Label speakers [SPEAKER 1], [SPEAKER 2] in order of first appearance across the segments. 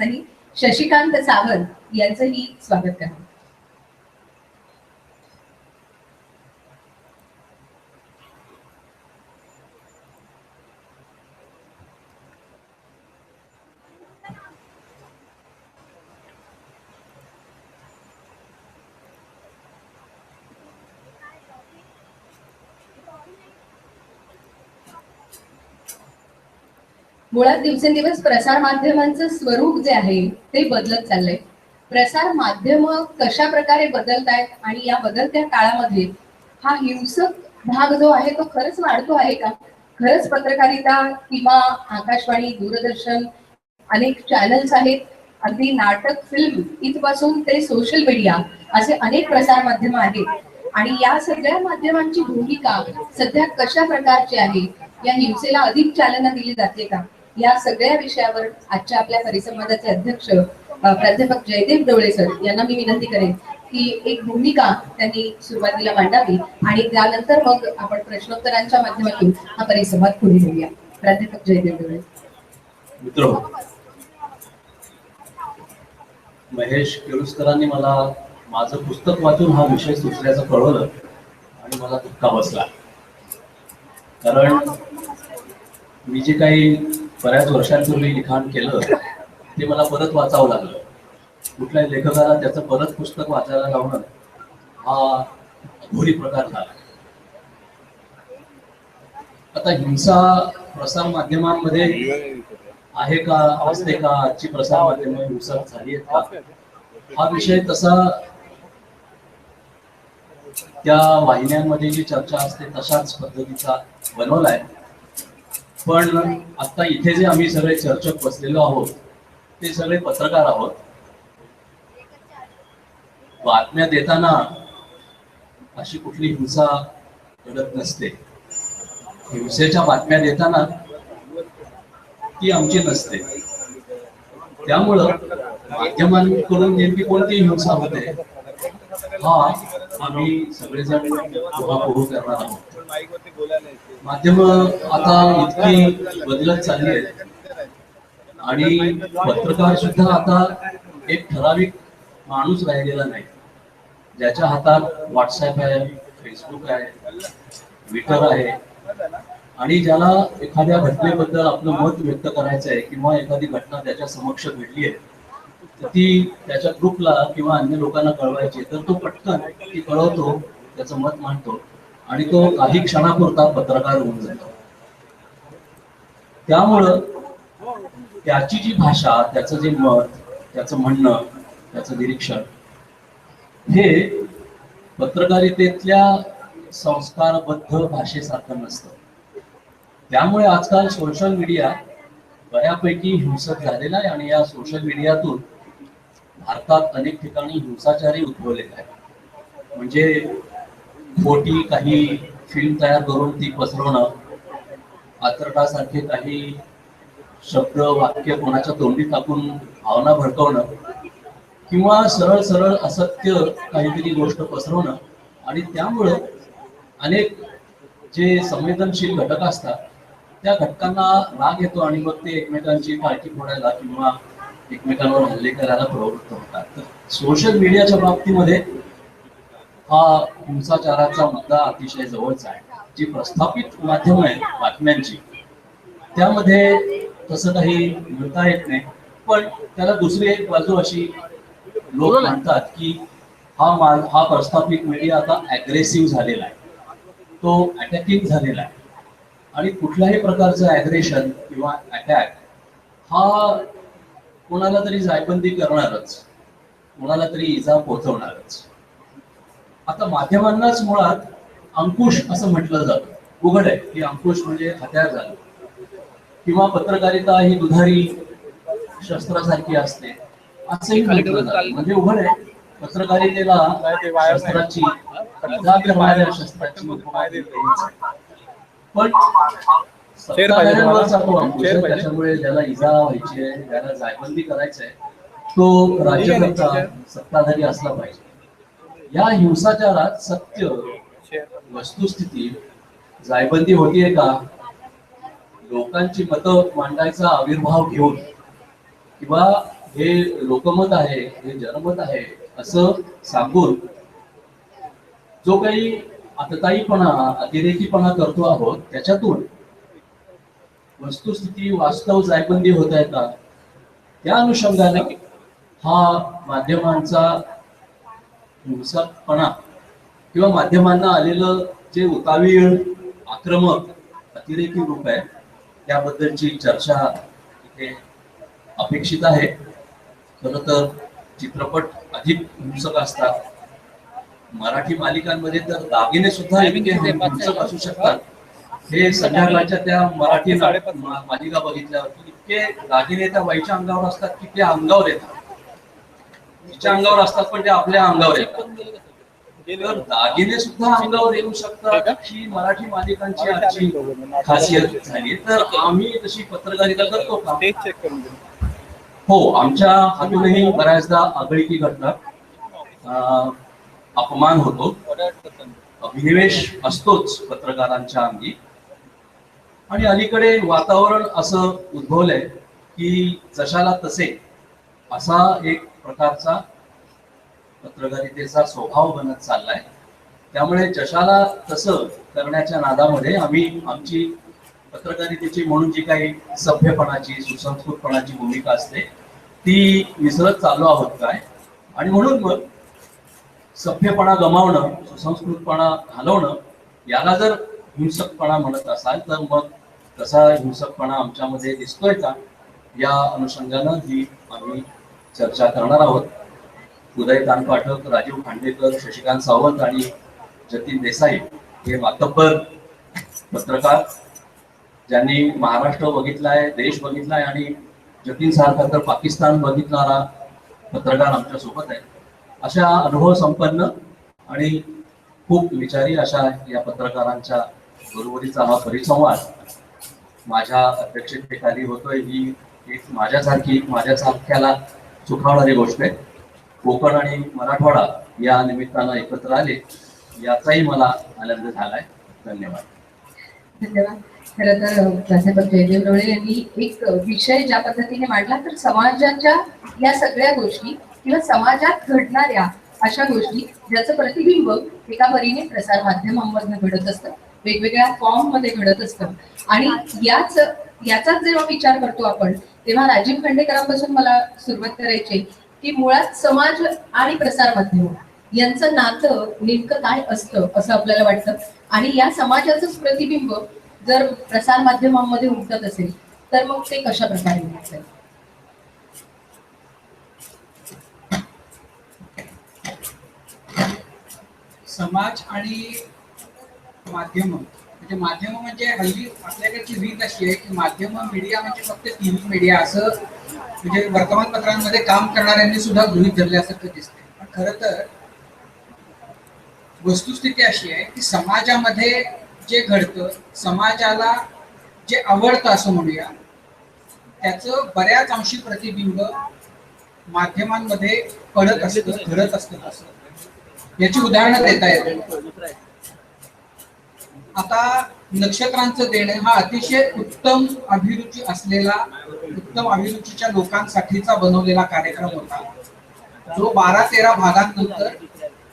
[SPEAKER 1] नाही शशिकांत सावंत यांचंही स्वागत करा मुळात दिवसेंदिवस प्रसार माध्यमांचं स्वरूप जे आहे ते बदलत चाललंय. प्रसार माध्यम कशा प्रकारे बदलतायत आणि या बदलत्या काळामध्ये हा हिंसक भाग जो आहे तो खरंच वाढतो आहे का? खरंच पत्रकारिता किंवा आकाशवाणी दूरदर्शन अनेक चॅनल्स आहेत. अगदी नाटक फिल्म इथपासून ते सोशल मीडिया असे अनेक प्रसार माध्यम आहेत. आणि या सगळ्या माध्यमांची भूमिका सध्या कशा प्रकारची आहे या हिंसेला अधिक चालना दिली जाते का? या सगळ्या विषयावर आजच्या आपल्या परिसंवादाचे अध्यक्ष प्राध्यापक जयदेव डोळे सर यांना मी विनंती करेन की एक भूमिका त्यांनी सुरुवातीला मांडावी आणि त्यानंतर मग आपण प्रश्नोत्तरांच्या माध्यमातून हा परिसंवाद पुढे घेऊया. प्राध्यापक जयदेव डोळे.
[SPEAKER 2] मित्र महेश केळुसकरांनी मला माझं पुस्तक वाचून हा विषय सुचल्याचं कळवलं आणि मला धक्का बसला. कारण मी जे काही बऱ्याच वर्षांपूर्वी लिखाण केलं ते मला परत वाचावं लागलं. कुठल्या लेखकाला त्याचं परत पुस्तक वाचायला लावणं हा अघोरी प्रकार झाला. आता हिंसा प्रसार माध्यमांमध्ये आहे का असते का? आजची प्रसार माध्यम हिंसा झाली आहेत का? हा विषय तसा त्या वाहिन्यांमध्ये जी चर्चा असते तशाच पद्धतीचा बनवलाय. पण आता इथे जे आम्ही सगळे चर्चक बसलेलो आहोत ते सगळे पत्रकार आहोत. बातम्या देताना अशी कुठली हिंसा घडत नसते. हिंसेच्या बातम्या देताना ती आमची नसते. त्यामुळं माध्यमांकडून नेमकी कोणती हिंसा होते? आम्ही सगळेजण उहापोह करणार आहोत. माध्यम आता इतकी बदलत चालली आहेत आणि पत्रकार सुद्धा आता एक ठराविक माणूस राहिलेला नाही. ज्याच्या हातात व्हॉट्सअप आहे फेसबुक आहे ट्विटर आहे. आणि ज्याला एखाद्या घटनेबद्दल आपलं मत व्यक्त करायचं आहे किंवा एखादी घटना त्याच्या समक्ष घडली आहे तर ती त्याच्या ग्रुपला किंवा अन्य लोकांना कळवायची तर तो पटकन ती कळवतो त्याचं मत मांडतो आणि तो काही क्षणापुरता पत्रकार होऊन जातो. त्यामुळं त्याची जी भाषा त्याचं जे मत त्याचं म्हणणं त्याचं निरीक्षण हे पत्रकारितेतल्या संस्कारबद्ध भाषेसारखं नसतं. त्यामुळे आजकाल सोशल मीडिया बऱ्यापैकी हिंसक झालेला आहे आणि या सोशल मीडियातून भारतात अनेक ठिकाणी हिंसाचारही उद्भवलेले आहेत. म्हणजे खोटी काही फिल्म तयार करून ती पसरवणं आतरटासारखे काही शब्द वाक्य कोणाच्या तोंडी टाकून भावना भडकवणं किंवा सरळ सरळ असत्य काहीतरी गोष्ट पसरवणं आणि त्यामुळं अनेक जे संवेदनशील घटक असतात त्या घटकांना राग येतो आणि मग ते एकमेकांची पार्टी फोडायला किंवा एकमेकांवर हल्ले करायला प्रवृत्त होतात. तर सोशल मीडियाच्या बाबतीमध्ये हा हिंसाचाराचा मुद्दा अतिशय जवळचा आहे. जी प्रस्थापित माध्यम आहे बातम्यांची त्यामध्ये तसं काही म्हणता येत नाही. पण त्याला दुसरी एक बाजू अशी लोक म्हणतात की हा मा- हा प्रस्थापित मीडिया आता अग्रेसिव्ह झालेला आहे. तो अटॅकिंग झालेला आहे. आणि कुठल्याही प्रकारचं अग्रेशन किंवा अटॅक हा कोणाला तरी जायबंदी करणारच. कोणाला तरी इजा पोहोचवणारच. आता माध्यमांनाच मुळात अंकुश असं म्हटलं जातं. उघड आहे की अंकुश म्हणजे हत्यार झालं. किंवा पत्रकारिता ही दुधारी शस्त्रासारखी असते. असंही म्हटलं जातं. म्हणजे उघड आहे. पत्रकारितेला शस्त्राची शस्त्राची. पण
[SPEAKER 3] शेर पाहिजे तुम्हाला?
[SPEAKER 2] त्याच्यामुळे ज्याला इजा व्हायची आहे ज्याला जायबंदी करायचं आहे तो राज्यकर्ता सत्ताधारी असला पाहिजे. या हिंसाचारात सत्य वस्तुस्थिती जायबंदी होतीये का? लोकांची मतं मांडायचा आविर्भाव घेऊन किंवा हे लोकमत आहे हे जनमत आहे असं सांगून जो काही आतताईपणा अतिरेकीपणा करतो आहोत त्याच्यातून वस्तुस्थिती वास्तव जायबंदी होत आहे का त्या अनुषंगाने हा माध्यमांचा हिंसकपणा किंवा माध्यमांना आलेलं जे उतावीळ आक्रमक अतिरेकी रूप आहे त्याबद्दलची चर्चा इथे अपेक्षित आहे. खर तर चित्रपट अधिक हिंसक असतात. मराठी मालिकांमध्ये तर दागिने सुद्धा हिंसक असू शकतात. हे संध्याकाळच्या त्या मराठी मालिका बघितल्यावर की इतके दागिने त्या बाईच्या अंगावर असतात की ते अंगावर येतात. तिच्या अंगावर असतात पण ते आपल्या अंगावर येतात. तर दागिने सुद्धा अंगावर येऊ शकतात ही मराठी मालिकांची आजची खासियत झाली तर आम्ही तशी पत्रकारिता करतो का. हो आमच्या हातूनही बऱ्याचदा आगळीकी घडतात. अं, अपमान होतो. अभिनिवेश असतोच पत्रकारांच्या अंगी. आणि अलीकडे वातावरण असं उद्भवलंय की जशाला तसे असा एक प्रकारचा पत्रकारितेचा स्वभाव बनत चाललाय. त्यामुळे जशाला तसं करण्याच्या नादामध्ये आम्ही आमची पत्रकारितेची म्हणून जी काही सभ्यपणाची सुसंस्कृतपणाची भूमिका असते ती विसरत चाललो आहोत काय? आणि म्हणून मग सभ्यपणा गमावणं सुसंस्कृतपणा घालवणं याला जर हिंसकपणा म्हणत असाल तर मग तसा हिंसकपणा आमच्यामध्ये दिसतोय का या अनुषंगानं ही आम्ही चर्चा करणार आहोत. उदय पाठक राजीव खांडेकर शशिकांत सावंत आणि जतीन देसाई हे मातब्बर पत्रकार ज्यांनी महाराष्ट्र बघितलाय देश बघितलाय आणि जतीन सारखा तर पाकिस्तान बघितणारा पत्रकार आमच्यासोबत आहे. अशा अनुभव संपन्न आणि खूप विचारी अशा या पत्रकारांच्या बरोबरीचा हा परिसंवाद माझ्या अध्यक्षतेखाली होतोय ही एक माझ्यासारखी माझ्यासारख्याला सुखावणारी गोष्ट आहे. कोकण आणि मराठवाडा या निमित्तानं एकत्र आले याचाही मला आनंद झालाय. धन्यवाद.
[SPEAKER 1] धन्यवाद. खरं तर प्राध्यापक जयदेव रोळे यांनी एक विषय ज्या पद्धतीने मांडला तर समाजाच्या या सगळ्या गोष्टी किंवा समाजात घडणाऱ्या अशा गोष्टी ज्याचं प्रतिबिंब एका परीने प्रसार माध्यमांमधनं घडत असतं. वेगवेगळ्या फॉर्ममध्ये घडत असतं. आणि याच याचाच जेव्हा विचार करतो आपण तेव्हा राजीव खांडेकरांपासून मला सुरुवात करायची की मुळात समाज आणि प्रसार माध्यम यांचं नातं नेमकं काय असतं असं आपल्याला वाटतं. आणि या समाजाचंच प्रतिबिंब जर प्रसार माध्यमांमध्ये उमटत असेल तर मग ते कशा प्रकारे उमटतं?
[SPEAKER 4] समाज आणि माध्यम. म्हणजे माध्यम म्हणजे हल्ली आपल्याकडची रीत अशी आहे की माध्यम मीडिया म्हणजे फक्त टीव्ही मीडिया असं म्हणजे वर्तमानपत्रांमध्ये काम करणाऱ्यांनी सुद्धा गृहित धरल्यासारखं दिसते पण खरं तर वस्तुस्थिती अशी आहे की समाजामध्ये जे घडतं समाजाला जे आवडतं असं म्हणूया त्याचं बऱ्याच अंशी प्रतिबिंब माध्यमांमध्ये पडत असतं घडत असतं. असं याची उदाहरणं देता येतात. आता नक्षत्रांचं देणं हा अतिशय उत्तम अभिरुची असलेला उत्तम अभिरुचीच्या लोकांसाठीचा बनवलेला कार्यक्रम होता. जो बारा तेरा भागांनंतर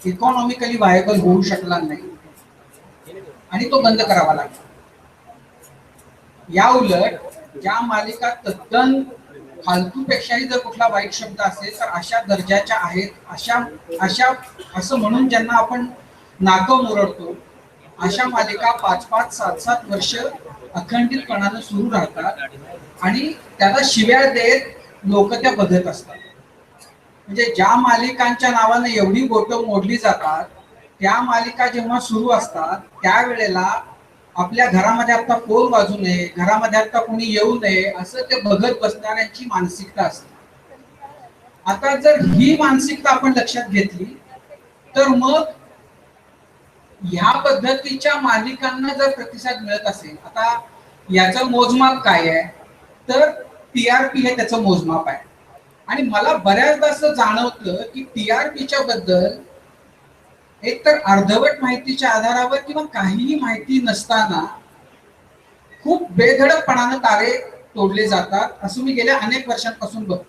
[SPEAKER 4] इकॉनॉमिकली व्हायबल होऊ शकला नाही. आणि तो बंद करावा लागला. या उलट ज्या मालिका तद्दन फालतूपेक्षाही जर कुठला वाईट शब्द असेल तर अशा दर्जाच्या आहेत अशा अशा असं म्हणून ज्यांना आपण नाकं मुरडतो अशा मालिका पाच पाच सात सात वर्ष अखंडितपणानं सुरू राहतात आणि त्याला शिव्या देत लोक त्या बघत असतात. म्हणजे ज्या मालिकांच्या नावाने एवढी बोट मोडली जातात त्या मालिका जेव्हा सुरू असतात त्यावेळेला आपल्या घरामध्ये आता पोल वाजू नये घरामध्ये आता कोणी येऊ नये असं ते बघत बसणाऱ्यांची मानसिकता असते. आता जर ही मानसिकता आपण लक्षात घेतली तर मग ह्या पद्धतीच्या मालिकांना जर प्रतिसाद मिळत असेल आता याचं मोजमाप काय आहे? तर टी आर पी हे त्याचं मोजमाप आहे. आणि मला बऱ्याचदा असं जाणवतं की टी आर पीच्या बद्दल एक तर अर्धवट माहितीच्या आधारावर किंवा काहीही माहिती नसताना खूप बेधडकपणानं तारे तोडले जातात असं मी गेल्या अनेक वर्षांपासून बघतो.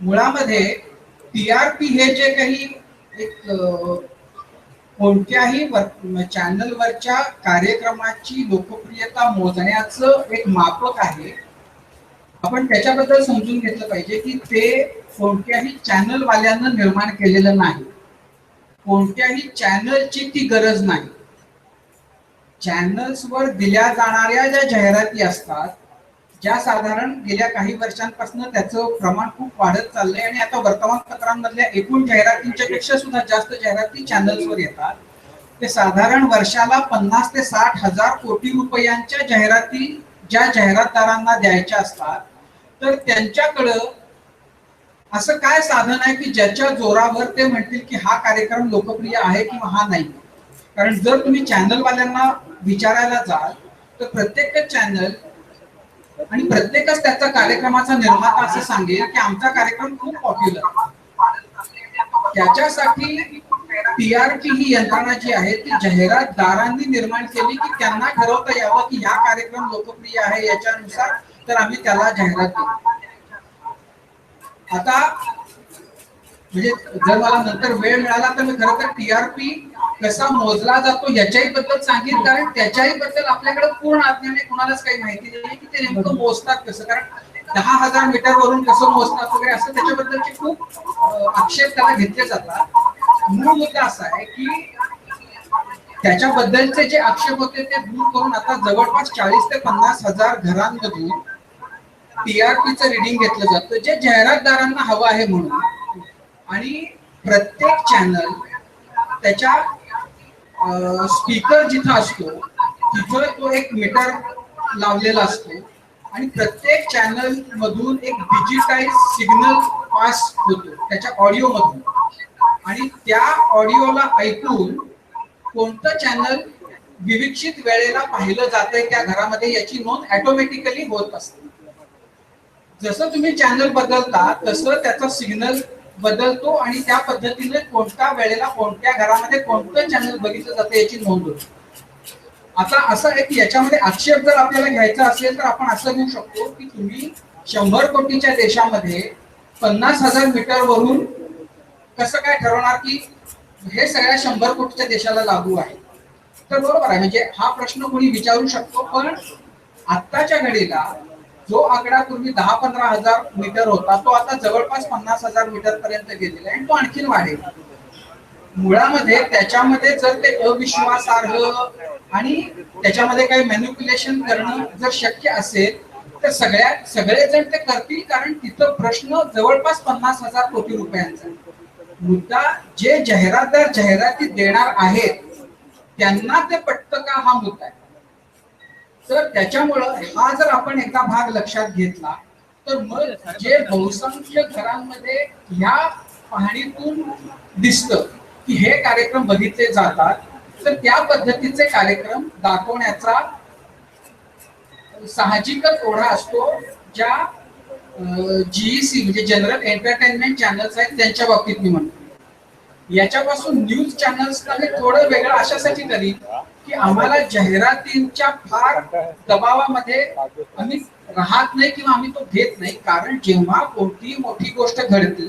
[SPEAKER 4] मुळामध्ये टी आर पी हे जे काही एक कोणत्याही चॅनलवरच्या कार्यक्रमाची लोकप्रियता मोजण्याचं एक मापक आहे. आपण त्याच्याबद्दल समजून घेतलं पाहिजे की ते कोणत्याही चॅनलवाल्यांना निर्माण केलेलं नाही. कोणत्याही चॅनलची ती गरज नाही. चॅनल्सवर दिल्या जाणाऱ्या ज्या जाहिराती असतात ज्या साधारण गेल्या काही वर्षांपासून त्याचं प्रमाण खूप वाढत चाललंय आणि आता वर्तमानपत्रांमधल्या एकूण जाहिरातींच्या पेक्षा सुद्धा जास्त जाहिराती चॅनल्सवर येतात. ते साधारण वर्षाला पन्नास ते साठ हजार कोटी रुपयांच्या जाहिराती ज्या जाहिरातदारांना द्यायच्या असतात. तर त्यांच्याकडं असं काय साधन आहे की ज्याच्या जोरावर ते म्हणतील की हा कार्यक्रम लोकप्रिय आहे किंवा हा नाही? कारण जर तुम्ही चॅनलवाल्यांना विचारायला जाल तर प्रत्येक चॅनल आणि प्रत्येकच त्याचा कार्यक्रमाचा निर्माता असं सांगेल की आमचा कार्यक्रम खूप पॉप्युलर त्याच्यासाठी टीआरपी ही यंत्रणा जी आहे ती जाहिरातदारांनी निर्माण केली की त्यांना ठरवता यावं की या कार्यक्रम लोकप्रिय आहे याच्यानुसार तर आम्ही त्याला जाहिरात देऊ. आता म्हणजे जर मला नंतर वेळ मिळाला तर मी खरं तर टीआरपी कसा मोजला जातो याच्याही बद्दल सांगेन. कारण त्याच्याही बद्दल आपल्याकडे पूर्ण आज्ञाने कुणालाच काही माहिती नाही की ते नेमकं मोजतात कसं. कारण दहा हजार मीटर वरून कसं मोजतात वगैरे असं त्याच्याबद्दलचे खूप आक्षेप त्याला घेतले जातात. मूळ मुद्दा असा आहे की त्याच्याबद्दलचे जे आक्षेप होते ते दूर करून आता जवळपास चाळीस ते पन्नास हजार घरांमधून टीआरपीचं रिडिंग घेतलं जातं. जे जाहिरातदारांना हवं आहे म्हणून. आणि प्रत्येक चॅनल त्याच्या स्पीकर जिथं असतो तिथं तो एक मीटर लावलेला असतो. आणि प्रत्येक चॅनल मधून एक डिजिटाईज सिग्नल पास होतो त्याच्या ऑडिओ मधून. आणि त्या ऑडिओला ऐकून कोणतं चॅनल विविक्षित वेळेला पाहिलं जातंय त्या घरामध्ये याची नोंद ऑटोमॅटिकली होत असते. जसं तुम्ही चॅनल बदलता तसं त्याचा सिग्नल बदलतो आणि त्या पद्धतीने कोणत्या वेळेला कोणत्या घरामध्ये कोणतं चॅनल बघितलं जातं याची नोंद होते. आता असं आहे की याच्यामध्ये आक्षेप जर आपल्याला घ्यायचा असेल तर आपण असं घेऊ शकतो की तुम्ही शंभर कोटीच्या देशामध्ये पन्नास हजार मीटर वरून कसं काय ठरवणार की हे सगळ्या शंभर कोटीच्या देशाला लागू आहे? तर बरोबर आहे. म्हणजे हा प्रश्न कोणी विचारू शकतो पण आत्ताच्या घडीला जो आकडा पूर्वी दहा पंधरा हजार मीटर होता तो आता जवळपास पन्नास हजार मीटर पर्यंत गेलेला आहे आणि तो आणखीन वाढेल. मुळामध्ये त्याच्यामध्ये जर ते अविश्वासार्ह आणि त्याच्यामध्ये काही मॅन्युप्युलेशन करणं जर शक्य असेल तर सगळ्या सगळेजण ते करतील कारण तिथं प्रश्न जवळपास पन्नास हजार कोटी रुपयांचा मुद्दा जे जाहिरातदार जाहिराती देणार आहेत त्यांना ते पटतं का हा मुद्दा आहे? तर त्याच्यामुळं हा जर आपण एकदा भाग लक्षात घेतला तर मग जे बहुसंख्य घरांमध्ये ह्या पाहणीतून दिसतं की हे कार्यक्रम बघितले जातात तर त्या पद्धतीचे कार्यक्रम दाखवण्याचा साहजिकच ओढा असतो ज्या जीईसी म्हणजे जनरल एंटरटेनमेंट चॅनल्स आहेत त्यांच्या बाबतीत मी म्हणतो. याच्यापासून न्यूज चॅनल्स थोडं वेगळं अशासाठी करीन की आम्हाला जाहिरातींच्या फार दबावामध्ये आम्ही राहत नाही किंवा आम्ही तो घेत नाही. कारण जेव्हा कोणतीही मोठी गोष्ट घडते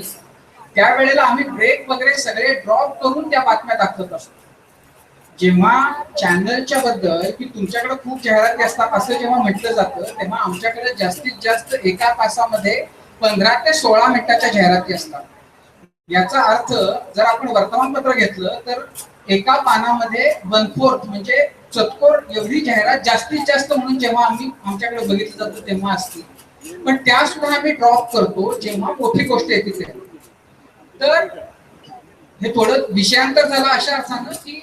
[SPEAKER 4] त्यावेळेला आम्ही ब्रेक वगैरे सगळे ड्रॉप करून त्या बातम्या दाखवत असतो. जेव्हा चॅनलच्या बद्दल की तुमच्याकडे खूप जाहिराती असतात असं जेव्हा म्हटलं जातं तेव्हा आमच्याकडे जास्तीत जास्त एका तासामध्ये पंधरा ते सोळा मिनिटाच्या जाहिराती असतात. याचा अर्थ जर आपण वर्तमानपत्र घेतलं तर एका पानामध्ये वन फोर्थ म्हणजे चतकोर एवढी जाहिरात जास्तीत जास्त म्हणून जेव्हा आम्ही आमच्याकडे बघितलं जातं तेव्हा असते. पण त्या सुद्धा आम्ही ड्रॉप करतो जेव्हा मोठी गोष्ट येते तेव्हा. तर हे थोडं विषयांतर झालं अशा अर्थानं की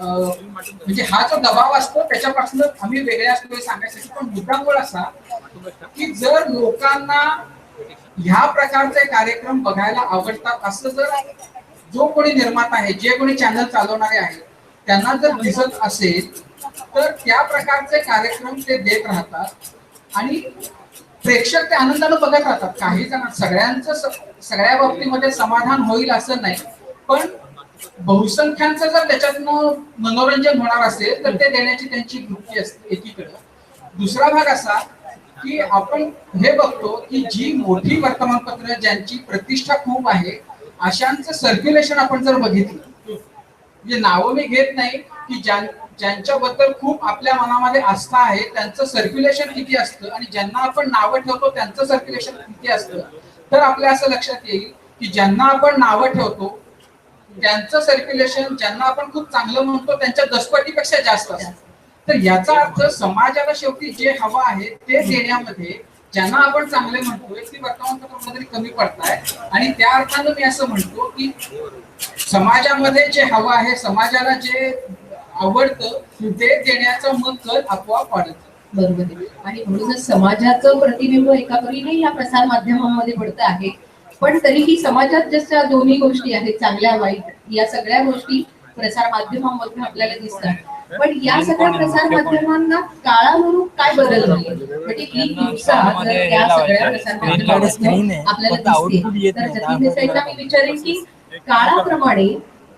[SPEAKER 4] म्हणजे हा जो दबाव असतो त्याच्यापासून आम्ही वेगळे असतो हे सांगायसाठी पण मुद्दा असा की जर लोकांना ह्या प्रकारचे कार्यक्रम बघायला आवडतात असं जर जो कोणी निर्माता आहे जे कोणी चॅनल चालवणारे आहेत त्यांना जर दिसत असेल तर त्या प्रकारचे कार्यक्रम ते देत राहतात. आणि प्रेक्षक ते आनंदानं बघत राहतात. काही जण सगळ्यांचं सगळ्या बाबतीमध्ये समाधान होईल असं नाही. पण बहुसंख्यांचं जर त्याच्यातनं मनोरंजन होणार असेल तर ते देण्याची त्यांची वृत्ती असते एकीकडे. दुसरा भाग असा की आपण हे बघतो की जी मोठी वर्तमानपत्र ज्यांची प्रतिष्ठा खूप आहे अशांचं सर्क्युलेशन आपण जर बघितलं म्हणजे नावं मी घेत नाही की ज्यांच्याबद्दल खूप आपल्या मनामध्ये आस्था आहे त्यांचं सर्क्युलेशन किती असतं आणि ज्यांना आपण नावं ठेवतो त्यांचं सर्क्युलेशन किती असतं? तर आपल्या असं लक्षात येईल की ज्यांना आपण नावं ठेवतो त्यांचं सर्क्युलेशन ज्यांना आपण खूप चांगलं म्हणतो त्यांच्या दसपटीपेक्षा जास्त असतं. तर याचा अर्थ समाजाला शेवटी जे हवं आहे ते देण्यामध्ये ज्यांना आपण चांगले म्हणतोय ती वर्तमानपत्रामध्ये कमी पडताय. आणि त्या अर्थानं मी असं म्हणतो की समाजामध्ये जे हवं आहे समाजाला जे आवडतं ते देण्याचं मग कल आपोआप वाढत
[SPEAKER 1] बरोबर आहे. आणि म्हणूनच समाजाचं प्रतिबिंब एका परीने या प्रसार माध्यमांमध्ये पडत आहे पण तरीही समाजात जशा दोन्ही गोष्टी आहेत चांगल्या वाईट या सगळ्या गोष्टी प्रसार माध्यमांमध्ये आपल्याला दिसतात. पण या सगळ्या प्रसार माध्यमांना काळानुरूप काय बदल झाले म्हणजे ही हिंसा जर त्या सगळ्या प्रसार माध्यमांमध्ये आपल्याला दिसते. तर जतीन देसाईंना मी विचारेन की काळाप्रमाणे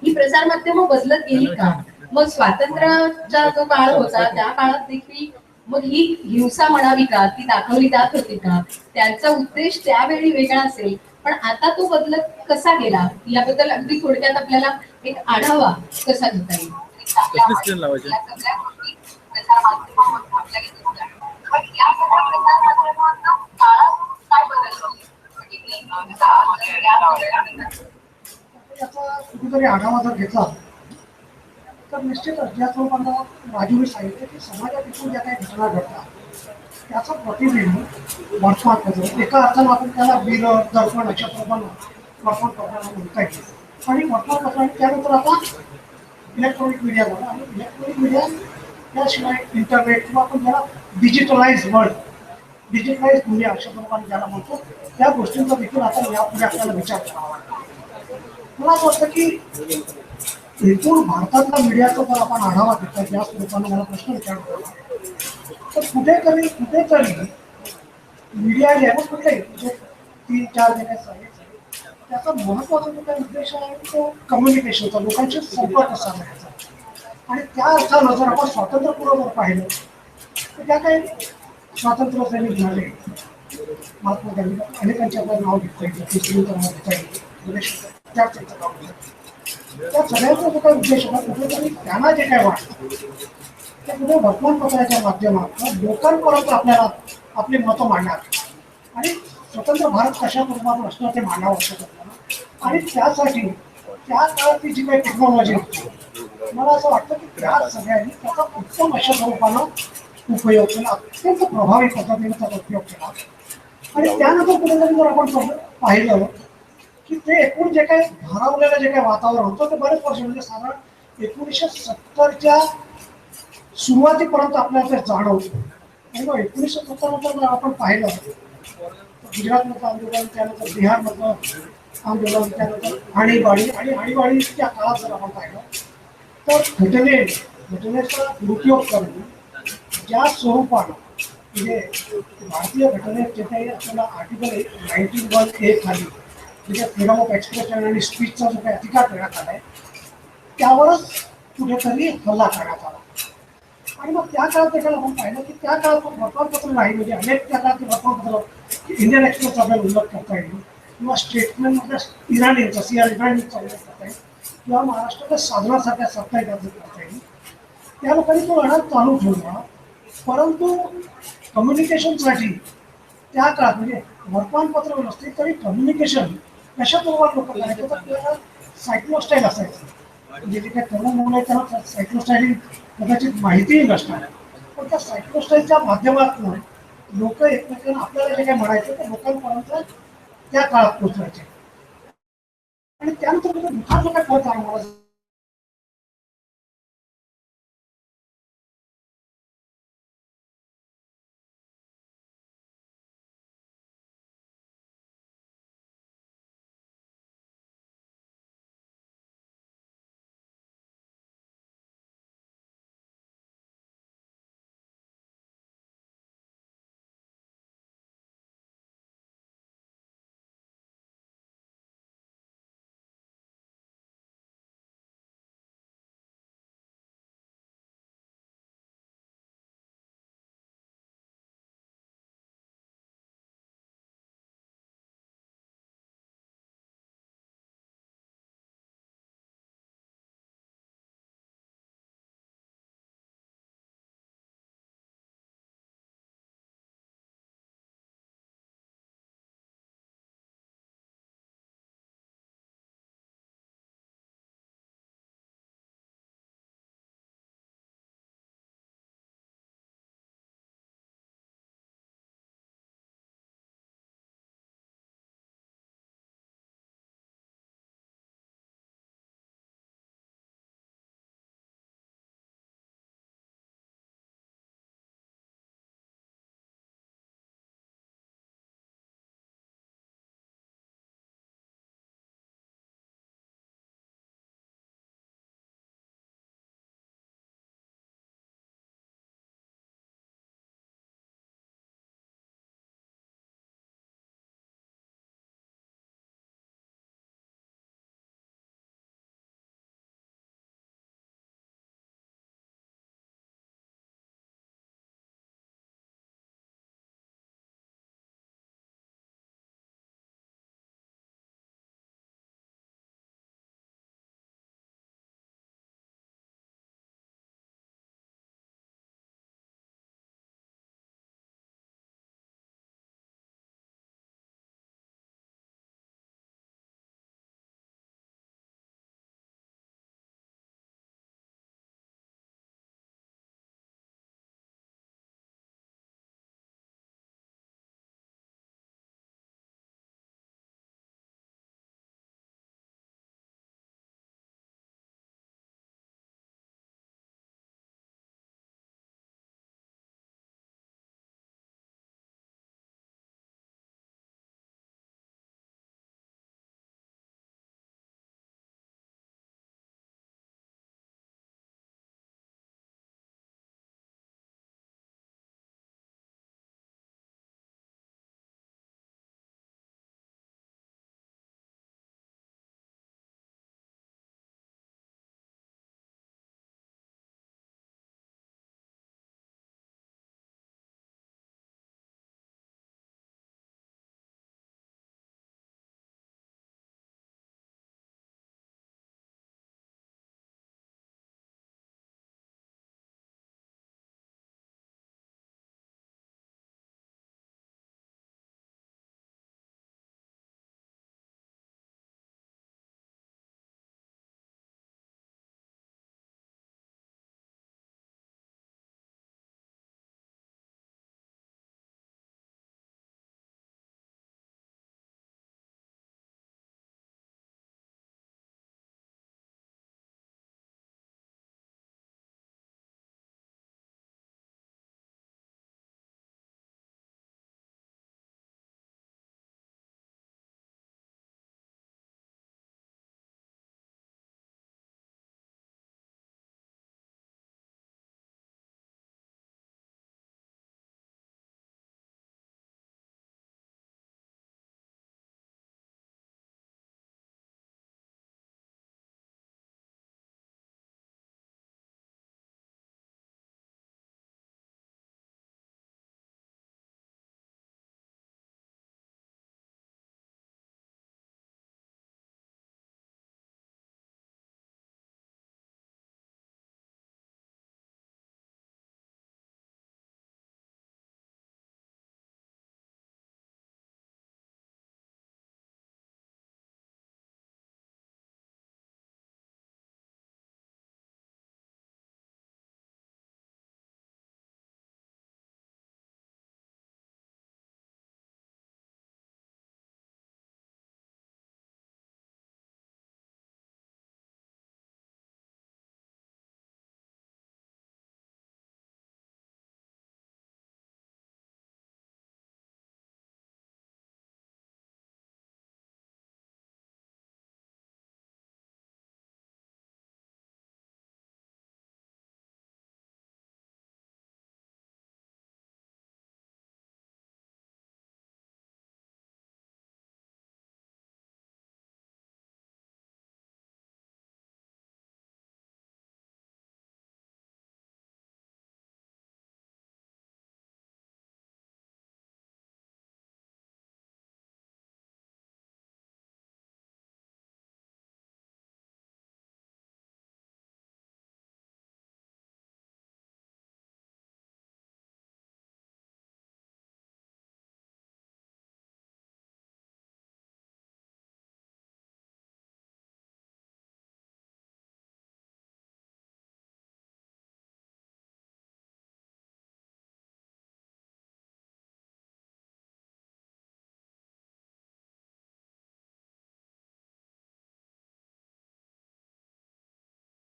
[SPEAKER 1] ही प्रसार माध्यम बदलत गेली का? मग स्वातंत्र्याचा जो काळ होता त्या काळात देखील मग ही हिंसा म्हणावी का? ती दाखवली जात होती का? त्यांचा उद्देश त्यावेळी वेगळा असेल. पण आता तो बदलत कसा गेला? याबद्दल अगदी थोडक्यात आपल्याला एक आढावा कसा घेता येईल?
[SPEAKER 3] कसली स्क्रीन लावायची?
[SPEAKER 5] कुठेतरी आढावा जर घेतला तर निश्चितच ज्या स्वरूपानं राजूने सांगितलं की समाजात एकूण ज्या काही घटना घडतात त्याचं प्रतिबिंब वर्तमानपत्र एका अर्थानं आपण त्याला बिल दर्पण अशा स्वरूपानं वर्तमानपत्राला म्हणता येईल. आणि वर्तमानपत्र आणि त्यानंतर आता इलेक्ट्रॉनिक मीडिया झाला आणि इलेक्ट्रॉनिक मीडिया त्याशिवाय इंटरनेट किंवा आपण ज्याला डिजिटलाइज वर्ल्ड डिजिटलाइज दुनिया अशा प्रमाणे ज्याला म्हणतो त्या गोष्टींचा देखील आता यापुढे आपल्याला विचार करावा लागतो. मला असं वाटतं की एकूण भारतातल्या मीडियाचा जर आपण आढावा घेतला या स्वरूपाने मला प्रश्न विचारतो तर कुठेतरी कुठेतरी मीडिया जे आहे ना कुठे म्हणजे तीन चार जे काही त्याचा महत्त्वाचा जो काही उद्देश आहे तो कम्युनिकेशनचा लोकांशी संपर्क साधण्याचा. आणि त्या अर्थानं जर आपण स्वातंत्र्यपूर्व जर पाहिलं तर त्या काही स्वातंत्र्य सैनिक झाले. महात्मा गांधी अनेकांचे आपलं नाव घेता येईल श्रीमंत नाव घेता येईल त्या त्यांचं नाव घेतलं त्या सगळ्याचा जो काही उद्देश होता कुठेतरी म्हणजे त्यांना जे काय वाटतं ते कुठे वर्तमानपत्राच्या माध्यमात लोकांपर्यंत आपल्याला आपली मतं मांडणार. आणि स्वतंत्र भारत कशा स्वरूपात असतो ते मांडावं असं आपल्याला आणि त्यासाठी त्या काळातली जी काही टेक्नॉलॉजी होती मला असं वाटतं की त्या सगळ्यांनी त्याचा उत्तम अशा स्वरूपानं उपयोग केला अत्यंत प्रभावी पद्धतीने त्याचा उपयोग केला. आणि त्यानंतर कुठेतरी जर आपण पाहिलं की ते एकूण जे काही भारावलेलं जे काही वातावरण होतं ते बरेच वर्ष म्हणजे साधारण एकोणीसशे सत्तरच्या सुरुवातीपर्यंत आपल्याला ते जाणवतं आणि मग एकोणीसशे सत्तर नंतर जर आपण पाहिलं गुजरातमधलं आंदोलन त्यानंतर बिहारमधलं आंदोलन त्यानंतर आणीबाणी. आणि आणीबाणीच्या काळात जर आपण पाहिलं तर घटने घटनेचा दुरुपयोग करून ज्या स्वरूपानं म्हणजे भारतीय घटनेत जिथे काही आपल्याला आर्टिकल नाईन्टीन वन ए खाली म्हणजे फ्रीडम ऑफ एक्सप्रेशन आणि स्पीचचा जो काही अधिकार देण्यात आहे त्यावरच कुठेतरी हल्ला करण्यात आला. आणि मग त्या काळात त्याच्याला आपण पाहिलं की त्या काळात वर्तमानपत्र नाही म्हणजे अनेक त्या काळात वर्तमानपत्र इंडियन एक्सप्रेस आपल्याला उल्लेख करता येईल. किंवा स्टेटमेंटमध्ये इराणीचा सी आर इराणीचा उल्लेख करता येईल किंवा महाराष्ट्राच्या साधनासारख्या साप्ताहिक अर्ज करता येईल. त्या लोकांनी तो लढा चालू ठेवला. परंतु कम्युनिकेशनसाठी त्या काळात म्हणजे वर्तमानपत्र नसते तरी कम्युनिकेशन कशा प्रमाणात लोक करायचे तर आपल्याला सायक्लोस्टाईल असायचं. गेली जे काही तरुण मुलं त्यांना सायक्लोस्टाईल कदाचित माहितीही नसणार पण त्या सायक्लोस्टाईलच्या माध्यमातून लोक एकमेकांना आपल्याला जे काही म्हणायचं ते लोकांपर्यंत त्या काळात पोहोचवायचे आणि त्यानंतर म्हणजे काय जो फरक आहे मला